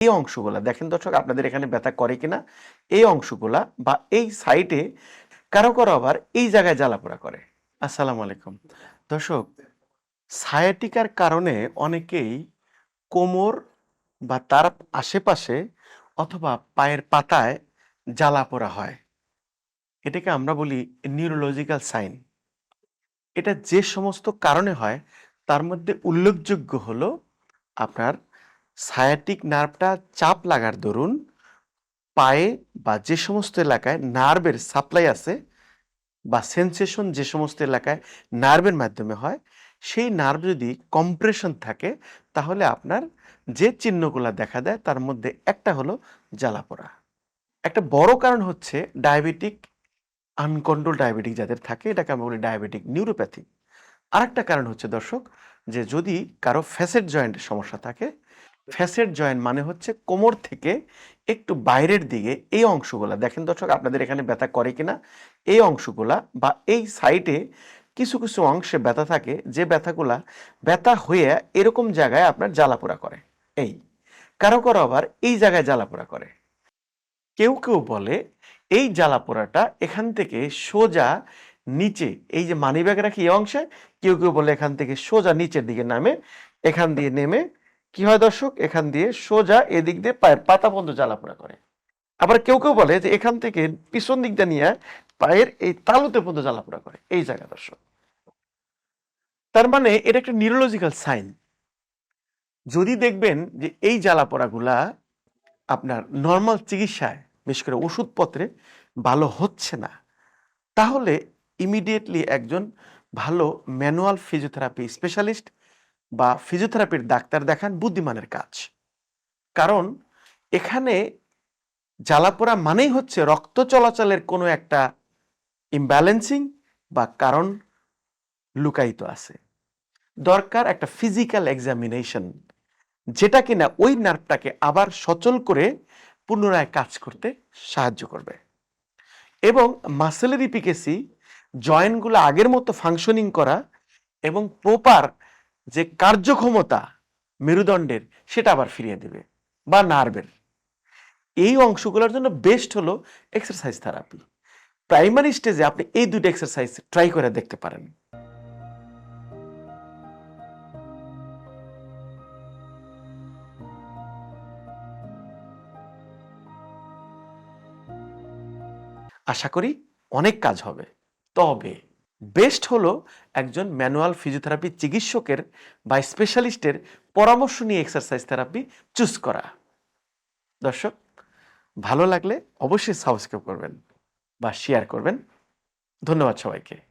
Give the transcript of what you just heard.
এই অংশগুলা, দেখেন দর্শক, আপনাদের এখানে ব্যথা করে কিনা, এই অংশগুলা বা এই সাইডে কারও কারও আবার এই জায়গায় জ্বালাপোড়া করে। আসসালামু আলাইকুম। দর্শক সায়াটিকার কারণে অনেকেই কোমর বা তার আশেপাশে অথবা পায়ের পাতায় জ্বালাপোড়া হয়। এটাকে আমরা বলি নিউরোলজিক্যাল সাইন এটা যে সমস্ত কারণে হয়, তার মধ্যে উল্লেখযোগ্য হলো আপনার সায়াটিক নার্ভটা চাপ লাগার দরুন পায়ে বা যে সমস্ত এলাকায় নার্ভের সাপ্লাই আছে বা সেন্সেশন যে সমস্ত এলাকায় নার্ভের মাধ্যমে হয়, সেই নার্ভ যদি কম্প্রেশন থাকে, তাহলে আপনার যে চিহ্নগুলো দেখা দেয়, তার মধ্যে একটা হলো জ্বালাপোড়া। একটা বড় কারণ হচ্ছে ডায়াবেটিক আনকন্ট্রোল ডায়াবেটিক যাদের থাকে, এটাকে আমরা বলি ডায়াবেটিক নিউরোপ্যাথি আরেকটা কারণ হচ্ছে দর্শক, যে যদি কারও ফ্যাসেট জয়েন্টের সমস্যা থাকে ফ্যাসেট জয়েন্ট মানে হচ্ছে কোমর থেকে একটু বাইরের দিকে এই অংশগুলা। দেখেন দর্শক, আপনাদের এখানে ব্যথা করে কিনা? এই অংশগুলা বা এই সাইডে কিছু কিছু অংশে ব্যথা থাকে, যে ব্যথাগুলা ব্যথা হয়ে এরকম জায়গায় আপনার জ্বালাপোড়া করে। এই। কারও কারও আবার এই জায়গায় জ্বালাপোড়া করে। কেউ কেউ বলে এই জ্বালাপোড়াটা এখান থেকে সোজা নিচে, এই যে মানি ব্যাগ রাখি এই অংশে, কেউ কেউ বলে এখান থেকে সোজা নিচের দিকে নামে, এখান দিয়ে নেমে কি হয় দর্শক? এখান দিয়ে সোজা এদিক দিয়ে পায়ের পাতা পর্যন্ত জ্বালাপোড়া করে। আবার কেউ কেউ বলে যে এখান থেকে পিছন দিকটা নিয়ে পায়ের এই তালুতে পর্যন্ত জ্বালাপোড়া করে। এই জায়গা দর্শক। তার মানে এটা একটা নিউরোলজিক্যাল সাইন যদি দেখবেন যে এই জ্বালাপোড়াগুলা আপনার নর্মাল চিকিৎসায়, বিশেষ করে ওষুধপত্রে ভালো হচ্ছে না, তাহলে ইমিডিয়েটলি একজন ভালো ম্যানুয়াল ফিজিওথেরাপি স্পেশালিস্ট বা ফিজিওথেরাপির ডাক্তার দেখান বুদ্ধিমানের কাজ। কারণ এখানে জ্বালাপোড়া মানেই হচ্ছে রক্ত চলাচলের কোনো একটা ইমব্যালেন্সিং বা কারণ লুকায়িত আছে। দরকার একটা ফিজিক্যাল এক্সামিনেশন যেটা কিনা ওই নার্ভটাকে আবার সচল করে পুনরায় কাজ করতে সাহায্য করবে। এবং মাসেলের ইপিকেসি জয়েন্টগুলো আগের মতো ফাংশনিং করা এবং প্রপার যে কার্যক্ষমতা মেরুদণ্ডের, সেটা আবার ফিরিয়ে দেবে বা নার্ভের। এই অংশগুলোর জন্য বেস্ট হলো এক্সারসাইজ থেরাপি প্রাইমারি স্টেজে আপনি এই দুটো এক্সারসাইজ ট্রাই করে দেখতে পারেন। আশা করি অনেক কাজ হবে। তবে বেস্ট হলো একজন ম্যানুয়াল ফিজিওথেরাপি চিকিৎসকের বা স্পেশালিস্টের পরামর্শ নিয়ে এক্সারসাইজ থেরাপি চুজ করা। দর্শক, ভালো লাগলে অবশ্যই সাবস্ক্রাইব করবেন বা শেয়ার করবেন। ধন্যবাদ সবাইকে।